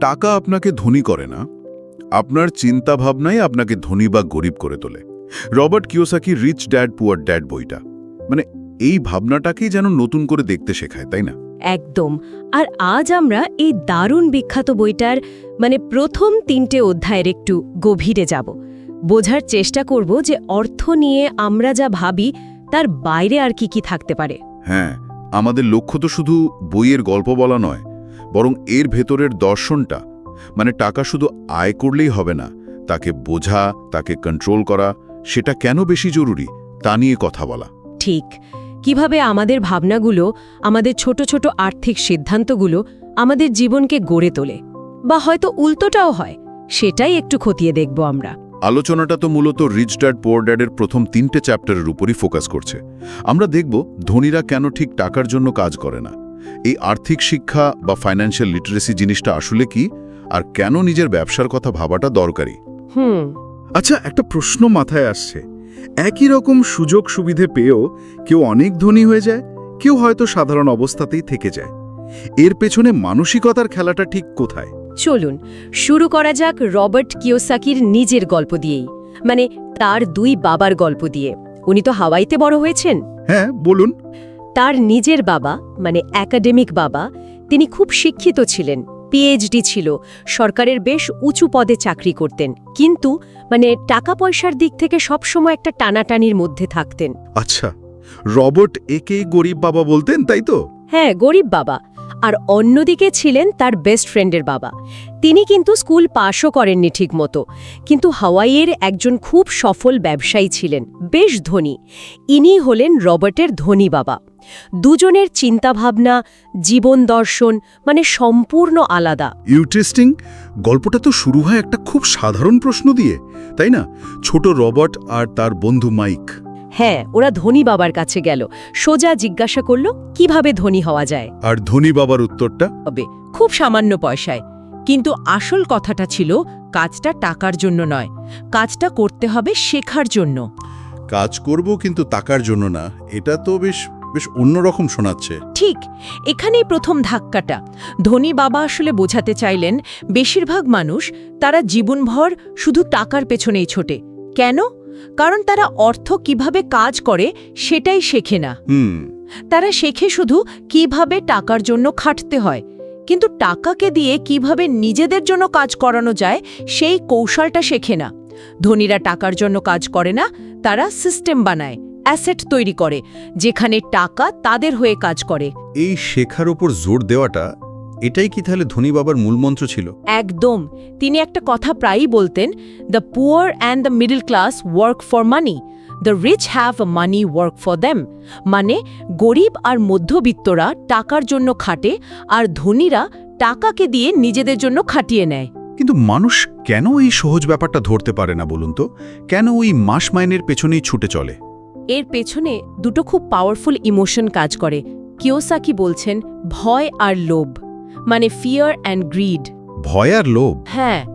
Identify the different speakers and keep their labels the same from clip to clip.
Speaker 1: টাকা আপনাকে ধনী করে না। আপনার চিন্তা ভাবনাই আপনাকে ধনী বা গরিব করে তোলে। Robert Kiyosaki rich dad poor dad বইটা। মানে এই ভাবনাটাকেই যেন নতুন করে দেখতে শেখায় তাই না?
Speaker 2: একদম। আর আজ আমরা এই দারুণ বিখ্যাত বইটার মানে প্রথম তিনটে অধ্যায়ের একটু গভীরে যাব। বোঝার চেষ্টা করব যে অর্থ নিয়ে আমরা যা ভাবি তার বাইরে আর কি কি থাকতে পারে।
Speaker 1: হ্যাঁ আমাদের লক্ষ্য তো শুধু বইয়ের গল্প বলা নয় বরং এর ভেতরের দর্শনটা মানে টাকা শুধু আয় করলেই হবে না তাকে বোঝা তাকে কন্ট্রোল করা সেটা কেন বেশি জরুরি তা নিয়ে কথা বলা।
Speaker 2: ঠিক। কীভাবে আমাদের ভাবনাগুলো আমাদের ছোট ছোট আর্থিক সিদ্ধান্তগুলো আমাদের জীবনকে গড়ে তোলে? বা হয়তো উল্টোটাও হয় সেটাই একটু খতিয়ে দেখব আমরা।
Speaker 1: আলোচনাটা তো মূলত রিচ ড্যাড পোর ড্যাডের প্রথম তিনটে চ্যাপ্টারের উপরই ফোকাস করছে। আমরা দেখব ধনীরা কেন ঠিক টাকার জন্য কাজ করে না। এই আর্থিক শিক্ষা বা ফাইন্যান্সিয়াল লিটারেসি জিনিসটা আসলে কি? আর কেন নিজের ব্যবসার কথা ভাবাটা দরকারি?
Speaker 2: হুম।
Speaker 3: আচ্ছা একটা প্রশ্ন মাথায় আসছে। একই রকম সুযোগ সুবিধে পেয়েও কেউ অনেক ধনী হয়ে যায় কেউ হয়তো সাধারণ অবস্থাতেই থেকে যায়। এর পেছনে মানসিকতার খেলাটা ঠিক কোথায়?
Speaker 2: চলুন শুরু করা যাক রবার্ট কিওসাকির নিজের গল্প দিয়েই। মানে তার দুই বাবার গল্প দিয়ে। উনি তো হাওয়াইতে বড় হয়েছেন?
Speaker 3: হ্যাঁ বলুন।
Speaker 2: তার নিজের বাবা মানে একাডেমিক বাবা তিনি খুব শিক্ষিত ছিলেন পিএইচডি ছিল সরকারের বেশ উঁচু পদে চাকরি করতেন কিন্তু মানে টাকা পয়সার দিক থেকে সবসময় একটা টানাটানির মধ্যে থাকতেন।
Speaker 3: আচ্ছা রবার্ট একেই গরিব বাবা বলতেন তাই তো?
Speaker 2: হ্যাঁ গরিব বাবা। আর অন্যদিকে ছিলেন তার বেস্ট ফ্রেন্ডের বাবা। তিনি কিন্তু স্কুল পাশও করেননি ঠিকমতো। কিন্তু হাওয়াইয়ের একজন খুব সফল ব্যবসায়ী ছিলেন, বেশ ধনী। ইনি হলেন রবার্টের ধনী বাবা। দুজনের চিন্তাভাবনা, জীবন দর্শন মানে সম্পূর্ণ আলাদা।
Speaker 3: ইউট্রেস্টিং গল্পটা তো শুরু হয় একটা খুব সাধারণ প্রশ্ন দিয়ে, তাই না? ছোট রবার্ট আর তার বন্ধু মাইক।
Speaker 2: হ্যাঁ ওরা ধনী বাবার কাছে গেল। সোজা জিজ্ঞাসা করল কীভাবে ধনী হওয়া যায়?
Speaker 3: আর ধনী বাবার উত্তরটা?
Speaker 4: হবে খুব সামান্য পয়সায়। কিন্তু আসল কথাটা ছিল কাজটা টাকার জন্য নয়। কাজটা করতে হবে শেখার জন্য।
Speaker 5: কাজ করব কিন্তু টাকার জন্য না। এটা তো বেশ বেশ অন্যরকম শোনাচ্ছে।
Speaker 4: ঠিক এখানেই প্রথম ধাক্কাটা। ধনী বাবা আসলে বোঝাতে চাইলেন বেশিরভাগ মানুষ তারা জীবনভর শুধু টাকার পেছনেই ছোটে। কেন? কারণ তারা অর্থ কীভাবে কাজ করে সেটাই শেখে না।
Speaker 5: হুম।
Speaker 4: তারা শেখে শুধু কীভাবে টাকার জন্য খাটতে হয়। কিন্তু টাকাকে দিয়ে কীভাবে নিজেদের জন্য কাজ করানো যায় সেই কৌশলটা শেখে না। ধনীরা টাকার জন্য কাজ করে না তারা সিস্টেম বানায় অ্যাসেট তৈরি করে যেখানে টাকা তাদের হয়ে কাজ করে।
Speaker 5: এই শেখার ওপর জোর দেওয়াটা এটাই কি তাহলে ধনী বাবার মূলমন্ত্র ছিল?
Speaker 4: একদম। তিনি একটা কথা প্রায়ই বলতেন the poor and the middle class work for money the rich have money work for them মানে গরিব আর মধ্যবিত্তরা টাকার জন্য খাটে আর ধনীরা টাকাকে দিয়ে নিজেদের জন্য খাটিয়ে নেয়।
Speaker 5: কিন্তু মানুষ কেন এই সহজ ব্যাপারটা ধরতে পারে না বলুন তো? কেন ওই মাস মাইনের পেছনেই ছুটে চলে?
Speaker 4: এর পেছনে দুটো খুব পাওয়ারফুল ইমোশন কাজ করে। কিওসাকি বলছেন ভয় আর লোভ। মানে ফিয়ার অ্যান্ড গ্রিড
Speaker 5: ভয় আর লোভ।
Speaker 4: হ্যাঁ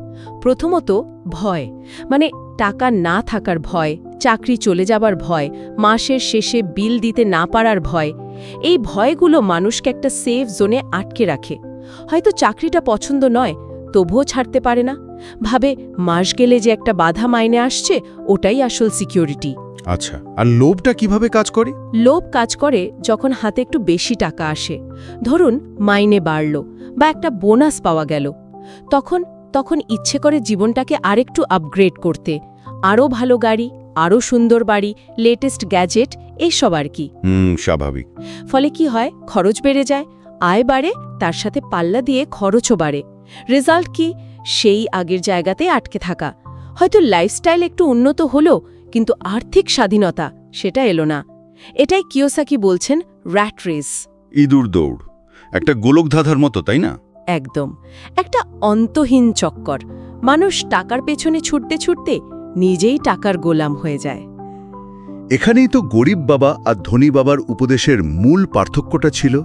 Speaker 4: প্রথমত ভয়। মানে টাকা না থাকার ভয় চাকরি চলে যাবার ভয় মাসের শেষে বিল দিতে না পারার ভয়। এই ভয়গুলো মানুষকে একটা সেফ জোনে আটকে রাখে। হয়তো চাকরিটা পছন্দ নয় তবুও ছাড়তে পারে না। ভাবে মাস গেলে যে একটা বাধা মাইনে আসছে ওটাই আসল সিকিউরিটি
Speaker 5: আচ্ছা আর লোভটা কীভাবে কাজ করে?
Speaker 4: লোভ কাজ করে যখন হাতে একটু বেশি টাকা আসে। ধরুন মাইনে বাড়ল। বা একটা বোনাস পাওয়া গেল। তখন তখন ইচ্ছে করে জীবনটাকে আরেকটু আপগ্রেড করতে। আরও ভালো গাড়ি আরও সুন্দর বাড়ি লেটেস্ট গ্যাজেট এইসব আর কি।
Speaker 5: হুম স্বাভাবিক।
Speaker 4: ফলে কি হয় খরচ বেড়ে যায় আয় বাড়ে তার সাথে পাল্লা দিয়ে খরচও বাড়ে। রেজাল্ট কি? সেই আগের জায়গাতে আটকে থাকা। হয়তো লাইফস্টাইল একটু উন্নত হলো কিন্তু আর্থিক স্বাধীনতা সেটা এলো না। এটাই কিওসাকি বলছেন র্যাট রেস
Speaker 5: ইঁদুর দৌড়। একটা গোলক ধাঁধার মতো তাই না?
Speaker 4: একদম। একটা অন্তহীন চক্কর। মানুষ টাকার পেছনে ছুটতে ছুটতে নিজেই টাকার গোলাম হয়ে যায়।
Speaker 3: এখানেই তো গরিব বাবা আর ধনী বাবার উপদেশের মূল পার্থক্যটা ছিল।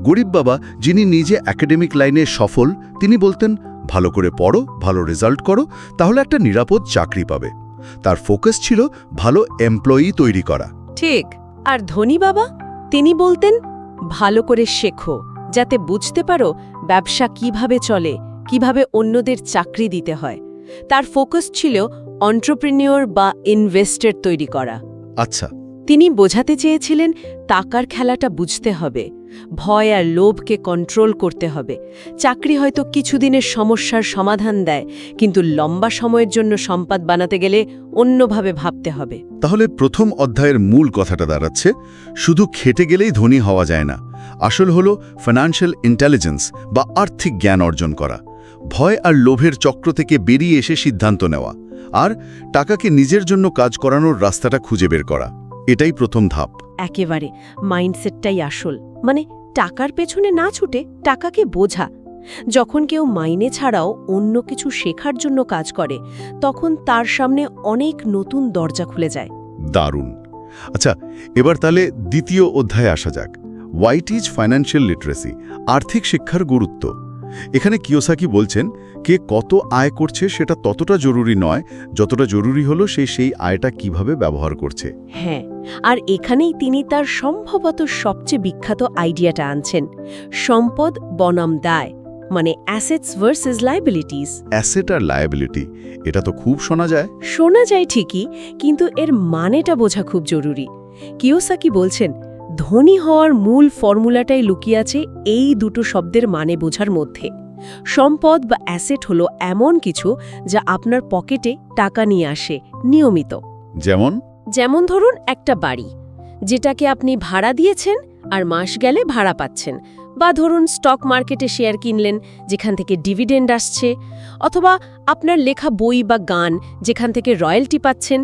Speaker 3: গরিব বাবা যিনি নিজে একাডেমিক লাইনে সফল তিনি বলতেন ভালো করে পড়ো ভালো রেজাল্ট করো তাহলে একটা নিরাপদ চাকরি পাবে। তার ফোকাস ছিল ভালো এমপ্লয়ি তৈরি করা।
Speaker 4: ঠিক। আর ধনী বাবা তিনি বলতেন ভালো করে শেখো। যাতে বুঝতে পারো ব্যবসা কীভাবে চলে, কীভাবে অন্যদের চাকরি দিতে হয়। তার ফোকাস ছিল অন্টারপ্রিনিয়র বা ইনভেস্টর তৈরি করা।
Speaker 3: আচ্ছা।
Speaker 4: তিনি বোঝাতে চেয়েছিলেন, টাকার খেলাটা বুঝতে হবে, ভয় আর লোভকে কন্ট্রোল করতে হবে। চাকরি হয়তো কিছুদিনের সমস্যার সমাধান দেয়, কিন্তু লম্বা সময়ের জন্য সম্পদ বানাতে গেলে অন্যভাবে ভাবতে হবে।
Speaker 3: তাহলে প্রথম অধ্যায়ের মূল কথাটা দাঁড়াচ্ছে, শুধু খেটে গেলেই ধনী হওয়া যায় না। আসল হলো ফিনান্সিয়াল ইন্টেলিজেন্স বা আর্থিক জ্ঞান অর্জন করা। ভয় আর লোভের চক্র থেকে বেরিয়ে এসে সিদ্ধান্ত নেওয়া। আর টাকাকে নিজের জন্য কাজ করানোর রাস্তাটা খুঁজে বের করা। এটাই প্রথম ধাপ।
Speaker 4: একেবারে মাইন্ডসেটটাই আসল। মানে টাকার পেছনে না ছুটে টাকাকে বোঝা। যখন কেউ মাইনে ছাড়াও অন্য কিছু শেখার জন্য কাজ করে তখন তার সামনে অনেক নতুন দরজা খুলে যায়।
Speaker 3: দারুণ। আচ্ছা এবার তাহলে দ্বিতীয় অধ্যায়ে আসা যাক। হোয়াইট ইজ ফাইন্যান্সিয়াল লিটারেসি আর্থিক শিক্ষার গুরুত্ব। এখানে কিওসাকি বলছেন কে কত আয় করছে সেটা ততটা জরুরি নয় যতটা জরুরি হলো সে সেই আয়টা কীভাবে ব্যবহার করছে?
Speaker 4: হ্যাঁ আর এখানেই তিনি তার সম্ভবত সবচেয়ে বিখ্যাত আইডিয়াটা আনছেন সম্পদ বনাম দায় মানে অ্যাসেটস ভার্সেস লাইবিলিটিস
Speaker 3: অ্যাসেট আর লায়াবিলিটি এটা তো খুব শোনা যায়।
Speaker 4: শোনা যায় ঠিকই কিন্তু এর মানেটা বোঝা খুব জরুরি। কিওসাকি বলছেন ধনী হওয়ার মূল ফর্মুলাটাই লুকিয়ে আছে এই দুটো শব্দের মানে বোঝার মধ্যে। সম্পদ বা অ্যাসেট হলো এমন কিছু যা আপনার পকেটে টাকা নিয়ে আসে নিয়মিত।
Speaker 3: যেমন?
Speaker 4: যেমন ধরুন একটা বাড়ি যেটাকে আপনি ভাড়া দিয়েছেন আর মাস গেলে ভাড়া পাচ্ছেন। বা ধরুন স্টক মার্কেটে শেয়ার কিনলেন যেখান থেকে ডিভিডেন্ড আসছে অথবা আপনার লেখা বই বা গান যেখান থেকে রয়্যালটি পাচ্ছেন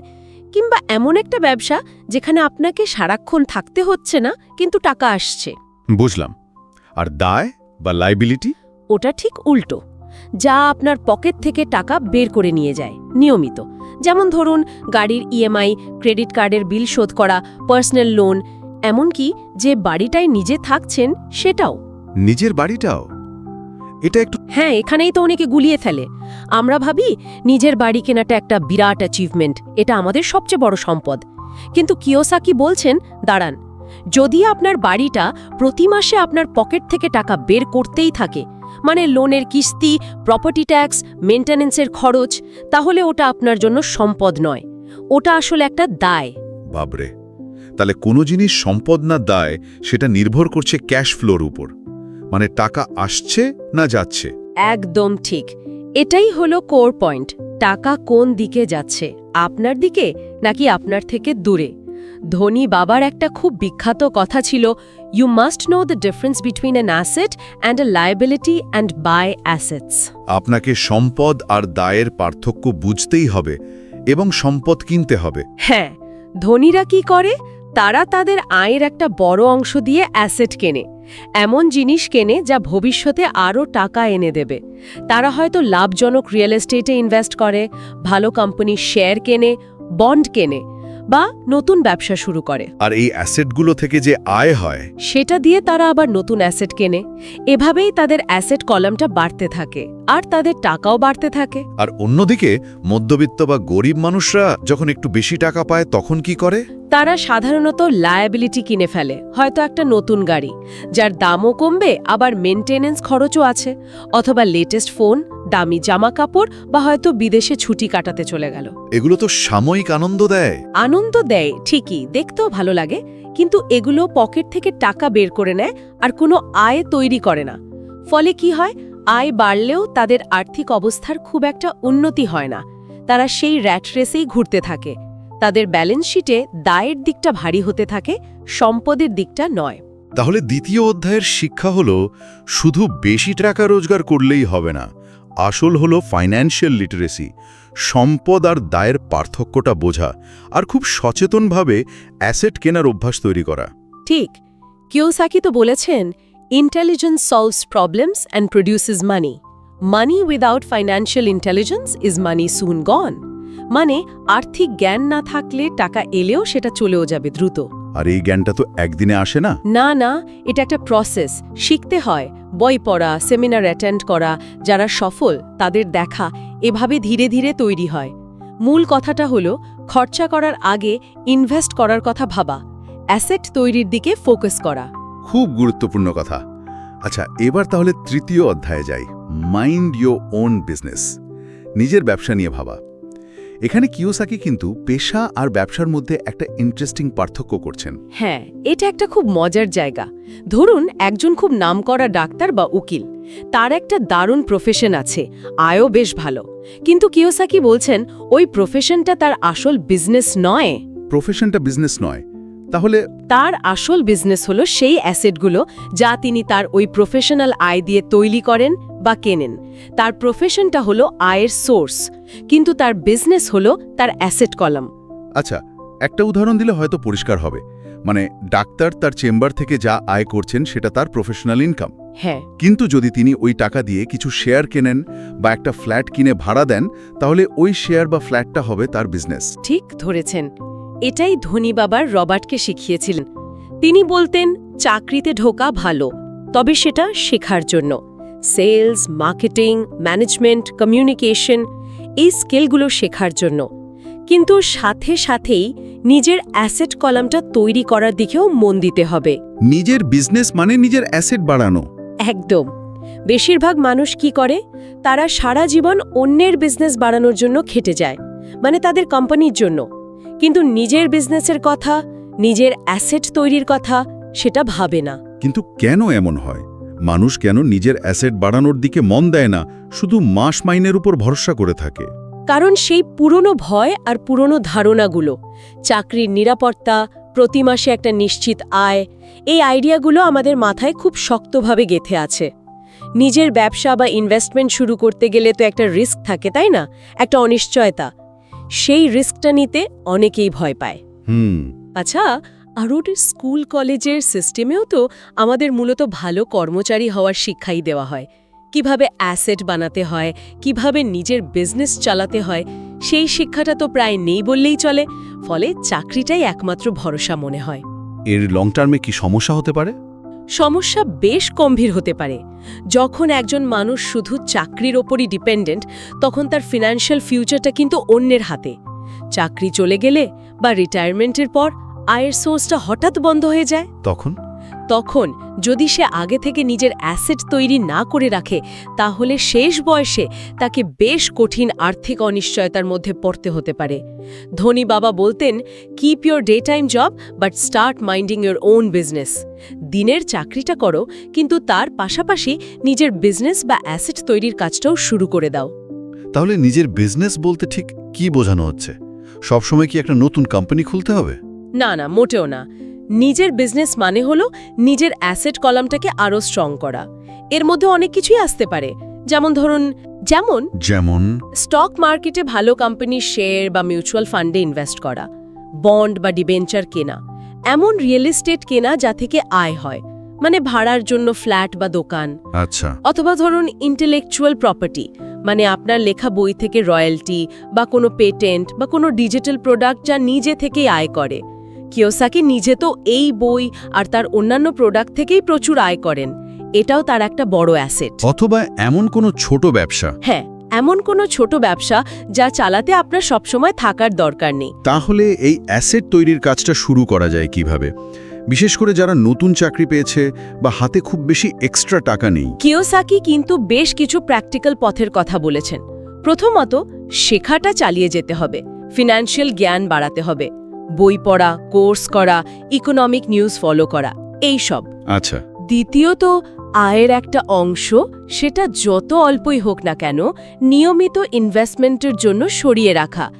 Speaker 4: কিংবা এমন একটা ব্যবসা যেখানে আপনাকে সারাক্ষণ থাকতে হচ্ছে না কিন্তু টাকা আসছে।
Speaker 5: বুঝলাম। আর দায় বা লাইবিলিটি
Speaker 4: ওটা ঠিক উল্টো। যা আপনার পকেট থেকে টাকা বের করে নিয়ে যায় নিয়মিত। যেমন ধরুন গাড়ির ইএমআই ক্রেডিট কার্ডের বিল শোধ করা পার্সোনাল লোন এমনকি যে বাড়িটায় নিজে থাকছেন সেটাও।
Speaker 5: নিজের বাড়িটাও? এটা একটু
Speaker 4: হ্যাঁ এখানেই তো অনেকে গুলিয়ে ফেলে। আমরা ভাবি নিজের বাড়ি কেনাটা একটা বিরাট অ্যাচিভমেন্ট এটা আমাদের সবচেয়ে বড় সম্পদ। কিন্তু কিওসাকি বলছেন দাঁড়ান যদি আপনার বাড়িটা প্রতি মাসে আপনার পকেট থেকে টাকা বের করতেই থাকে মানে লোনের কিস্তি প্রপার্টি ট্যাক্স মেনটেন্যান্সের খরচ তাহলে ওটা আপনার জন্য সম্পদ নয়। ওটা আসলে একটা দায়।
Speaker 1: বাবরে তাহলে কোনো জিনিস সম্পদ না দায় সেটা নির্ভর করছে ক্যাশ ফ্লোর উপর। মানে টাকা আসছে না যাচ্ছে?
Speaker 4: একদম ঠিক। এটাই হলো কোর পয়েন্ট টাকা কোন দিকে যাচ্ছে? আপনার দিকে নাকি আপনার থেকে দূরে? ধনী বাবার একটা খুব বিখ্যাত কথা ছিল you must know the difference between an asset and a liability and buy assets
Speaker 1: আপনাকে সম্পদ আর দায়ের পার্থক্য বুঝতেই হবে এবং সম্পদ কিনতে হবে।
Speaker 4: হ্যাঁ ধনীরা কি করে? তারা তাদের আয়ের একটা বড় অংশ দিয়ে অ্যাসেট কেনে। এমন জিনিস কেনে যা ভবিষ্যতে আরও টাকা এনে দেবে। তারা হয়তো লাভজনক রিয়েল এস্টেটে ইনভেস্ট করে, ভালো কোম্পানির শেয়ার কেনে, বন্ড কেনে বা নতুন ব্যবসা শুরু করে।
Speaker 1: আর এই অ্যাসেটগুলো থেকে যে আয় হয়
Speaker 4: সেটা দিয়ে তারা আবার নতুন অ্যাসেট কেনে। এভাবেই তাদের অ্যাসেট কলামটা বাড়তে থাকে আর তাদের টাকাও বাড়তে থাকে।
Speaker 1: আর অন্যদিকে মধ্যবিত্ত বা গরিব মানুষরা যখন একটু বেশি টাকা পায় তখন কি করে?
Speaker 4: তারা সাধারণত লায়াবিলিটি কিনে ফেলে হয়তো একটা নতুন গাড়ি যার দামও কমবে আবার মেনটেনেন্স খরচও আছে অথবা লেটেস্ট ফোন দামি জামা কাপড় বা হয়তো বিদেশে ছুটি কাটাতে চলে গেল।
Speaker 1: এগুলো তো সাময়িক আনন্দ দেয়।
Speaker 4: আনন্দ দেয় ঠিকই দেখতেও ভালো লাগে। কিন্তু এগুলো পকেট থেকে টাকা বের করে নেয় আর কোনো আয় তৈরি করে না। ফলে কি হয়? আয় বাড়লেও তাদের আর্থিক অবস্থার খুব একটা উন্নতি হয় না। তারা সেই র্যাট রেসেই ঘুরতে থাকে। তাদের ব্যালেন্স শিটে দায়ের দিকটা ভারী হতে থাকে সম্পদের দিকটা নয়।
Speaker 1: তাহলে দ্বিতীয় অধ্যায়ের শিক্ষা হলো শুধু বেশি টাকা রোজগার করলেই হবে না আসল হলো ফাইন্যান্সিয়াল লিটারেসি সম্পদ আর দায়ের পার্থক্যটা বোঝা আর খুব সচেতনভাবে অ্যাসেট কেনার অভ্যাস তৈরি করা।
Speaker 4: ঠিক কেউ কিওসাকি তো বলেছেন intelligence solves problems and produces money money without financial intelligence is money soon gone মানে আর্থিক জ্ঞান না থাকলে টাকা এলেও সেটা চলেও যাবে দ্রুত।
Speaker 1: আর এই জ্ঞানটা তো একদিনে আসে না?
Speaker 4: না না এটা একটা প্রসেস শিখতে হয়। বই পড়া সেমিনার অ্যাটেন্ড করা যারা সফল তাদের দেখা এভাবে ধীরে ধীরে তৈরি হয়। মূল কথাটা হলো খরচা করার আগে ইনভেস্ট করার কথা ভাবা। অ্যাসেট তৈরির দিকে ফোকাস করা।
Speaker 1: খুব গুরুত্বপূর্ণ কথা। আচ্ছা এবার তাহলে তৃতীয় অধ্যায়ে যাই।
Speaker 3: মাইন্ড ইয়োর ওন বিজনেস নিজের ব্যবসা নিয়ে ভাবা। এখানে কিওসাকি কিন্তু পেশা আর ব্যবসার মধ্যে একটা ইন্টারেস্টিং পার্থক্য করছেন।
Speaker 4: হ্যাঁ এটা একটা খুব মজার জায়গা। ধরুন একজন খুব নামকরা ডাক্তার বা উকিল। তার একটা দারুণ প্রফেশন আছে আয়ও বেশ ভালো। কিন্তু কিওসাকি বলছেন ওই প্রফেশনটা তার আসল বিজনেস নয়।
Speaker 3: প্রফেশনটা বিজনেস নয়। তাহলে
Speaker 4: তার আসল বিজনেস হলো সেই অ্যাসেটগুলো যা তিনি তার ওই প্রফেশনাল আয় দিয়ে তৈরি করেন বা কেনেন। তার প্রফেশনটা হলো আয়ের সোর্স কিন্তু তার বিজনেস হলো তার অ্যাসেট কলাম
Speaker 3: আচ্ছা একটা উদাহরণ দিলে হয়তো পরিষ্কার হবে। মানে ডাক্তার তার চেম্বার থেকে যা আয় করছেন সেটা তার প্রফেশনাল ইনকাম
Speaker 4: হ্যাঁ।
Speaker 3: কিন্তু যদি তিনি ওই টাকা দিয়ে কিছু শেয়ার কেনেন বা একটা ফ্ল্যাট কিনে ভাড়া দেন তাহলে ওই শেয়ার বা ফ্ল্যাটটা হবে তার বিজনেস
Speaker 4: ঠিক ধরেছেন। এটাই ধনী বাবার রবার্টকে শিখিয়েছিলেন। তিনি বলতেন চাকরিতে ঢোকা ভালো তবে সেটা শেখার জন্য। সেলস মার্কেটিং ম্যানেজমেন্ট কমিউনিকেশন এই স্কিলগুলো শেখার জন্য। কিন্তু সাথে সাথেই নিজের অ্যাসেট কলামটা তৈরি করার দিকেও মন দিতে হবে।
Speaker 5: নিজের বিজনেস মানে নিজের অ্যাসেট বাড়ানো।
Speaker 4: একদম। বেশিরভাগ মানুষ কি করে? তারা সারা জীবন অন্যের বিজনেস বাড়ানোর জন্য খেটে যায় মানে তাদের কোম্পানির জন্য। কিন্তু নিজের বিজনেসের কথা নিজের অ্যাসেট তৈরির কথা সেটা ভাবে না।
Speaker 5: কিন্তু কেন এমন হয়? মানুষ কেন নিজের অ্যাসেট বাড়ানোর দিকে মন দেয় না শুধু মাস মাইনের উপর ভরসা করে থাকে।
Speaker 4: কারণ সেই পুরনো ভয় আর পুরনো ধারণাগুলো চাকরির নিরাপত্তা প্রতি মাসে একটা নিশ্চিত আয় এই আইডিয়াগুলো আমাদের মাথায় খুব শক্তভাবে গেথে আছে। নিজের ব্যবসা বা ইনভেস্টমেন্ট শুরু করতে গেলে তো একটা রিস্ক থাকে তাই না? একটা অনিশ্চয়তা। সেই রিস্কটা নিতে অনেকেই ভয় পায়।
Speaker 5: হুম।
Speaker 4: আচ্ছা আর ওটা স্কুল কলেজের সিস্টেমেও তো আমাদের মূলত ভালো কর্মচারী হওয়ার শিক্ষাই দেওয়া হয়। কীভাবে অ্যাসেট বানাতে হয় কীভাবে নিজের বিজনেস চালাতে হয় সেই শিক্ষাটা তো প্রায় নেই বললেই চলে ফলে চাকরিটাই একমাত্র ভরসা মনে হয়।
Speaker 5: এর লং টার্মে কি সমস্যা হতে পারে?
Speaker 4: সমস্যা বেশ গম্ভীর হতে পারে। যখন একজন মানুষ শুধু চাকরির ওপরই ডিপেন্ডেন্ট তখন তার ফিনান্সিয়াল ফিউচারটা কিন্তু অন্যের হাতে। চাকরি চলে গেলে বা রিটায়ারমেন্টের পর আয়ের সোর্সটা হঠাৎ বন্ধ হয়ে যায়।
Speaker 5: তখন?
Speaker 4: তখন যদি সে আগে থেকে নিজের অ্যাসেট তৈরি না করে রাখে তাহলে শেষ বয়সে তাকে বেশ কঠিন আর্থিক অনিশ্চয়তার মধ্যে পড়তে হতে পারে। ধনী বাবা বলতেন keep your day time job but start minding your own business দিনের চাকরিটা করো কিন্তু তার পাশাপাশি নিজের বিজনেস বা অ্যাসেট তৈরির কাজটাও শুরু করে দাও।
Speaker 5: তাহলে নিজের বিজনেস বলতে ঠিক কি বোঝানো হচ্ছে? সবসময় কি একটা নতুন কোম্পানি খুলতে হবে?
Speaker 4: না না মোটেও না। নিজের বিজনেস মানে হলো নিজের অ্যাসেট কলামটাকে আরও স্ট্রং করা। এর মধ্যে অনেক কিছুই আসতে পারে। যেমন ধরুন যেমন
Speaker 5: যেমন?
Speaker 4: স্টক মার্কেটে ভালো কোম্পানির শেয়ার বা মিউচুয়াল ফান্ডে ইনভেস্ট করা। বন্ড বা ডিবেঞ্চার কেনা। এমন রিয়েল এস্টেট কেনা যা থেকে আয় হয়। মানে ভাড়ার জন্য ফ্ল্যাট বা দোকান।
Speaker 5: আচ্ছা।
Speaker 4: অথবা ধরুন ইন্টেলেকচুয়াল প্রপার্টি মানে আপনার লেখা বই থেকে রয়্যালটি বা কোনো পেটেন্ট বা কোনো ডিজিটাল প্রোডাক্ট যা নিজে থেকেই আয় করে। কিওসাকি নিজে তো এই বই আর তার অন্যান্য প্রোডাক্ট থেকেই প্রচুর আয় করেন। এটাও তার একটা বড় অ্যাসেট
Speaker 5: অথবা এমন কোনো ছোট ব্যবসা?
Speaker 4: হ্যাঁ এমন কোনো ছোট ব্যবসা যা চালাতে আপনার সবসময় থাকার দরকার নেই।
Speaker 5: তাহলে এই অ্যাসেট তৈরির কাজটা শুরু করা যায় কীভাবে? বিশেষ করে যারা নতুন চাকরি পেয়েছে বা হাতে খুব বেশি এক্সট্রা টাকা নেই।
Speaker 4: কিওসাকি কিন্তু বেশ কিছু প্র্যাকটিক্যাল পথের কথা বলেছেন। প্রথমত শেখাটা চালিয়ে যেতে হবে। ফিনান্সিয়াল জ্ঞান বাড়াতে হবে। বই পড়া কোর্স করা ইকোনমিক নিউজ ফলো করা এই সব।
Speaker 5: আচ্ছা।
Speaker 4: দ্বিতীয়ত আয়ের একটা অংশ সেটা যত অল্পই হোক না কেন নিয়মিত ইনভেস্টমেন্টের জন্য সরিয়ে রাখা।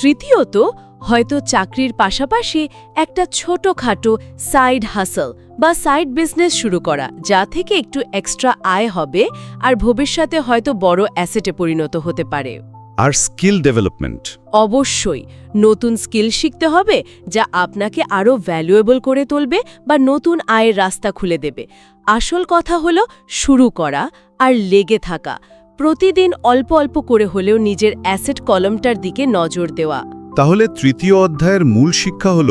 Speaker 4: তৃতীয়ত হয়তো চাকরির পাশাপাশি একটা ছোটখাটো সাইড হাসল বা সাইড বিজনেস শুরু করা যা থেকে একটু এক্সট্রা আয় হবে আর ভবিষ্যতে হয়তো বড় অ্যাসেটে পরিণত হতে পারে।
Speaker 5: আর স্কিল ডেভেলপমেন্ট।
Speaker 4: অবশ্যই নতুন স্কিল শিখতে হবে যা আপনাকে আরও ভ্যালুয়েবল করে তুলবে বা নতুন আয়ের রাস্তা খুলে দেবে। আসল কথা হলো শুরু করা আর লেগে থাকা। প্রতিদিন অল্প অল্প করে হলেও নিজের অ্যাসেট কলমটার দিকে নজর দেওয়া।
Speaker 5: তাহলে তৃতীয় অধ্যায়ের মূল শিক্ষা হল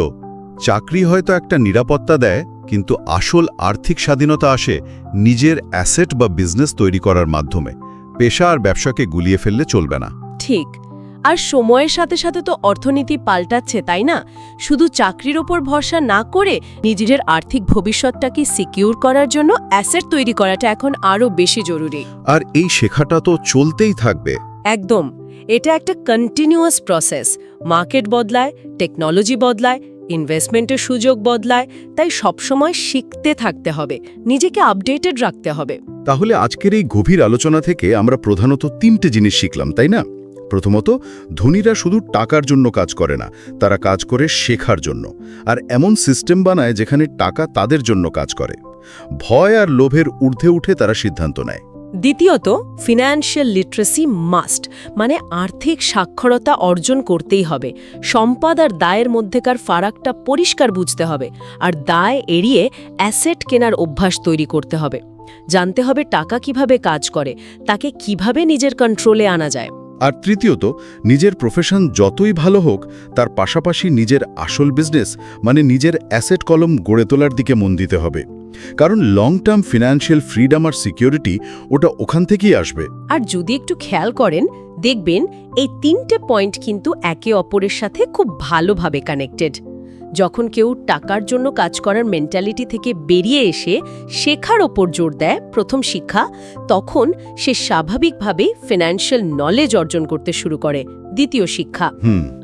Speaker 5: চাকরি হয়তো একটা নিরাপত্তা দেয় কিন্তু আসল আর্থিক স্বাধীনতা আসে নিজের অ্যাসেট বা বিজনেস তৈরি করার মাধ্যমে। পেশা আর ব্যবসাকে গুলিয়ে ফেললে চলবে না।
Speaker 4: ঠিক। আর সময়ের সাথে সাথে তো অর্থনীতি পাল্টাচ্ছে তাই না? শুধু চাকরির ওপর ভরসা না করে নিজেদের আর্থিক ভবিষ্যৎটাকে সিকিউর করার জন্য অ্যাসেট তৈরি করাটা এখন আরও বেশি জরুরি।
Speaker 5: আর এই শেখাটা তো চলতেই থাকবে।
Speaker 4: একদম। এটা একটা কন্টিনিউয়াস প্রসেস মার্কেট বদলায় টেকনোলজি বদলায় ইনভেস্টমেন্টের সুযোগ বদলায় তাই সবসময় শিখতে থাকতে হবে। নিজেকে আপডেটেড রাখতে হবে।
Speaker 5: তাহলে আজকের এই গভীর আলোচনা থেকে আমরা প্রধানত তিনটে জিনিস শিখলাম তাই না? প্রথমত, ধনীরা শুধু টাকার জন্য কাজ করে না, তারা কাজ করে শেখার জন্য। আর এমন সিস্টেম বানায় যেখানে টাকা তাদের জন্য কাজ করে। ভয় আর লোভের ঊর্ধ্বে উঠে তারা সিদ্ধান্ত নেয়।
Speaker 4: দ্বিতীয়ত ফিনান্সিয়াল লিটারেসি মাস্ট মানে আর্থিক সাক্ষরতা অর্জন করতেই হবে। সম্পদ আর দায়ের মধ্যেকার ফারাকটা পরিষ্কার বুঝতে হবে। আর দায় এড়িয়ে অ্যাসেট কেনার অভ্যাস তৈরি করতে হবে। জানতে হবে টাকা কীভাবে কাজ করে, তাকে কীভাবে নিজের কন্ট্রোলে আনা যায়।
Speaker 5: আর তৃতীয়ত, নিজের প্রফেশন যতই ভালো হোক, তার পাশাপাশি নিজের আসল বিজনেস মানে নিজের অ্যাসেট কলম গড়ে তোলার দিকে মন দিতে হবে। কারণ লং টার্ম ফিনান্সিয়াল ফ্রিডম আর সিকিউরিটি ওটা ওখান থেকেই আসবে।
Speaker 4: আর যদি একটু খেয়াল করেন, দেখবেন এই তিনটে পয়েন্ট কিন্তু একে অপরের সাথে খুব ভালোভাবে কানেক্টেড যখন কেউ টাকার জন্য কাজ করার মেন্টালিটি থেকে বেরিয়ে এসে শেখার ওপর জোর দেয় প্রথম শিক্ষা তখন সে স্বাভাবিকভাবেই ফিনান্সিয়াল নলেজ অর্জন করতে শুরু করে দ্বিতীয় শিক্ষা।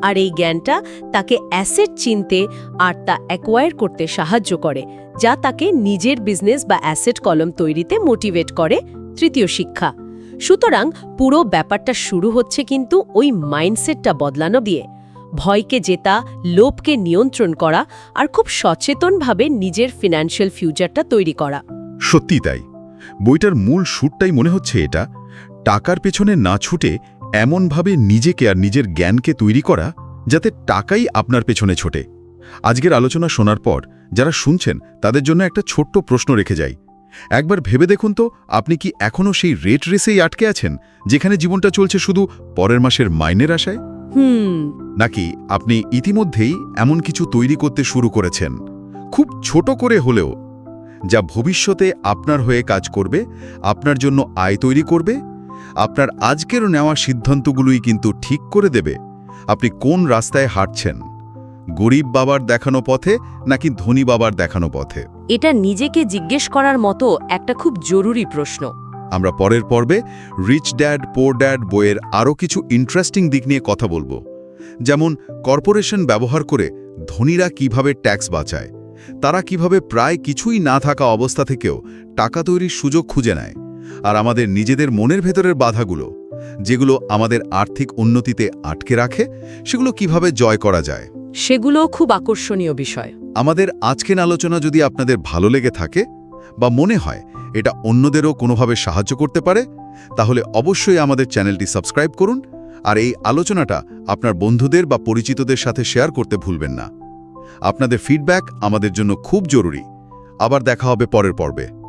Speaker 4: আর এই জ্ঞানটা তাকে অ্যাসেট চিনতে আর তা অ্যাকোয়ার করতে সাহায্য করে যা তাকে নিজের বিজনেস বা অ্যাসেট কলম তৈরিতে মোটিভেট করে তৃতীয় শিক্ষা। সুতরাং পুরো ব্যাপারটা শুরু হচ্ছে কিন্তু ওই মাইন্ডসেটটা বদলানো দিয়ে। ভয়কে জেতা, লোভকে নিয়ন্ত্রণ করা আর খুব সচেতনভাবে নিজের ফিনান্সিয়াল ফিউচারটা তৈরি করা।
Speaker 5: সত্যি তাই। বইটার মূল সুরটাই মনে হচ্ছে এটা, টাকার পেছনে না ছুটে এমনভাবে নিজেকে আর নিজের জ্ঞানকে তৈরি করা যাতে টাকাই আপনার পেছনে ছোটে। আজকের আলোচনা শোনার পর যারা শুনছেন, তাদের জন্য একটা ছোট্ট প্রশ্ন রেখে যাই। একবার ভেবে দেখুন তো, আপনি কি এখনও সেই রেট রেসেই আটকে আছেন, যেখানে জীবনটা চলছে শুধু পরের মাসের মাইনের আশায়?
Speaker 4: হুম।
Speaker 5: নাকি আপনি ইতিমধ্যেই এমন কিছু তৈরি করতে শুরু করেছেন? খুব ছোট করে হলেও যা ভবিষ্যতে আপনার হয়ে কাজ করবে আপনার জন্য আয় তৈরি করবে আপনার আজকের নেওয়া সিদ্ধান্তগুলোই কিন্তু ঠিক করে দেবে আপনি কোন রাস্তায় হাঁটছেন? গরিব বাবার দেখানো পথে নাকি ধনী বাবার দেখানো পথে?
Speaker 4: এটা নিজেকে জিজ্ঞেস করার মতো একটা খুব জরুরি প্রশ্ন।
Speaker 5: আমরা পরের পর্বে রিচ ড্যাড পোর ড্যাড বইয়ের আরও কিছু ইন্টারেস্টিং দিক নিয়ে কথা বলব। যেমন কর্পোরেশন ব্যবহার করে ধনীরা কীভাবে ট্যাক্স বাঁচায় তারা কীভাবে প্রায় কিছুই না থাকা অবস্থা থেকেও টাকা তৈরির সুযোগ খুঁজে নেয় আর আমাদের নিজেদের মনের ভেতরের বাধাগুলো যেগুলো আমাদের আর্থিক উন্নতিতে আটকে রাখে সেগুলো কীভাবে জয় করা যায়।
Speaker 4: সেগুলো খুব আকর্ষণীয় বিষয়।
Speaker 5: আমাদের আজকের আলোচনা যদি আপনাদের ভালো লেগে থাকে বা মনে হয় এটা অন্যদেরও কোনোভাবে সাহায্য করতে পারে, তাহলে অবশ্যই আমাদের চ্যানেলটি সাবস্ক্রাইব করুন আর এই আলোচনাটা আপনার বন্ধুদের বা পরিচিতদের সাথে শেয়ার করতে ভুলবেন না। আপনাদের ফিডব্যাক আমাদের জন্য খুব জরুরি। আবার দেখা হবে পরের পর্বে।